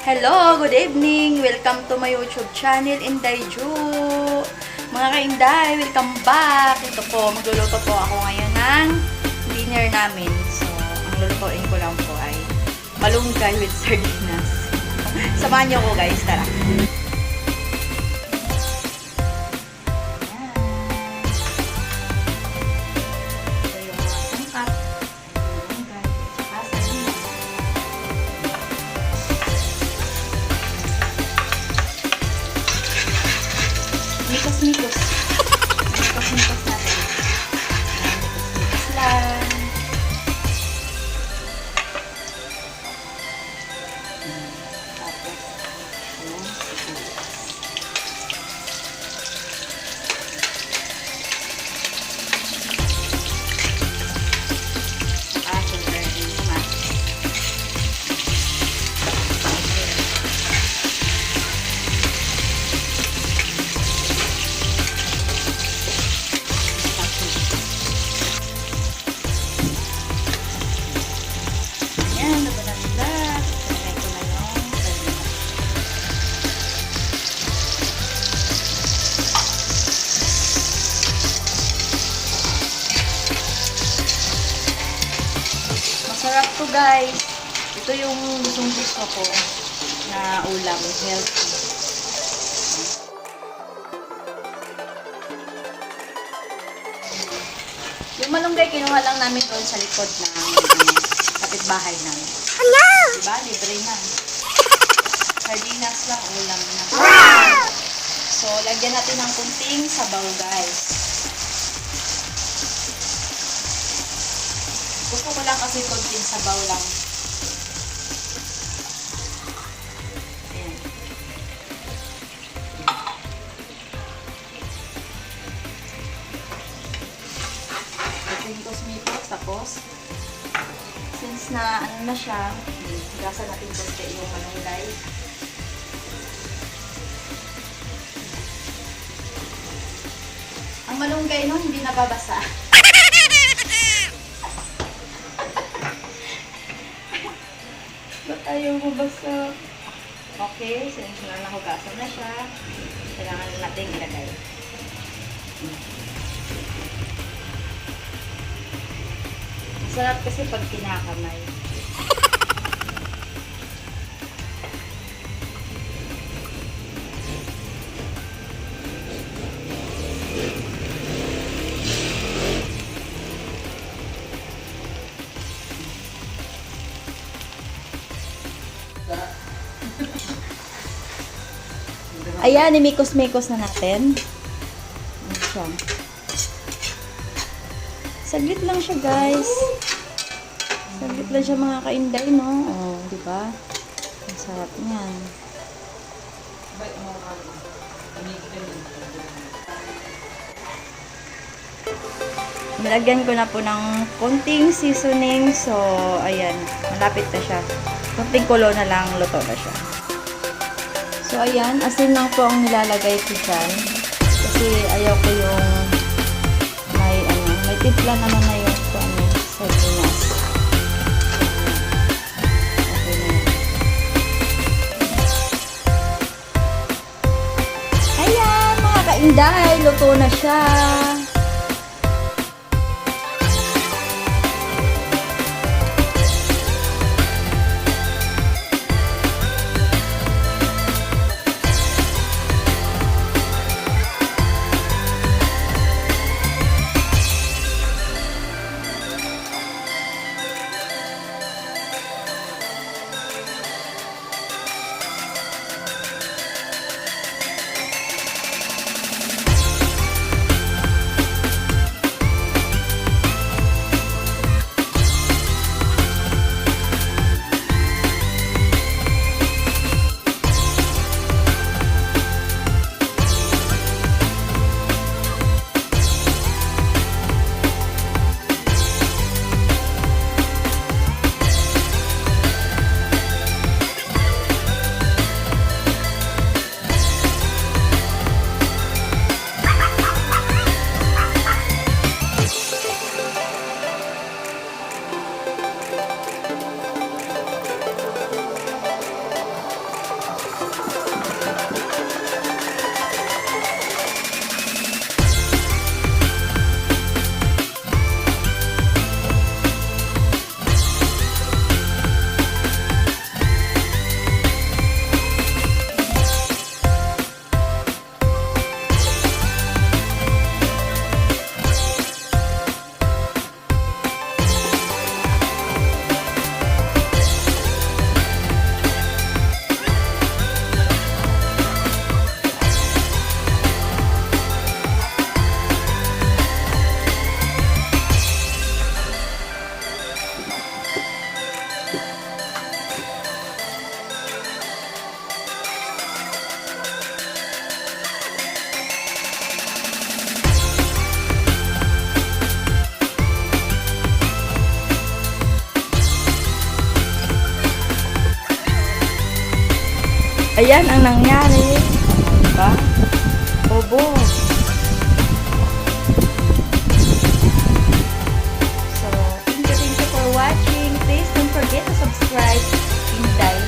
Hello, good evening! Welcome to my YouTube channel, Inday Ju. Mga ka-Inday, welcome back! Ito po, magluluto po ako ngayon ng dinner namin. So, ang lulutuin ko lang po ay malunggay with sardinas. Samahan niyo ko guys, tara! かすみと Masarap to guys. Ito yung gustong gusto ko na ulam. Healthy. Yung malunggay, kinuha lang namin doon sa likod ng ano, kapitbahay namin. Ano? Diba? Libre na. Sardinas lang, ulam na. So, lagyan natin ng kunting sabaw, guys. Ko lang kasi kunting sabaw lang. Ayan. Kunting cosmetics, tapos since na ano na siya, gasa natin konti yung malunggay. Ang malunggay nun, hindi nababasa. ayaw mabasa? Okay, since na nahugasan na siya, kailangan natin ilagay. Masarap kasi pag kinakamay. Ayan, imikos-mikos na natin. Ayan siya. Saglit lang siya, guys. Saglit lang siya mga kainday, no? Oh, di ba? Ang sarap niyan. Nilagyan ko na po ng konting seasoning. So, ayan. Malapit na siya. Konting kulo na lang, luto na siya. So, ayan. Asin lang po ang nilalagay ko dyan. Kasi ayaw ko yung may, ano, may timpla naman na yung ano, sardinas. Okay na yan. Ayan, mga kainday. Luto na siya. Ayan ang nangyari. Diba? Bobo. So, thank you, thank you for watching. Please don't forget to subscribe. Pintay.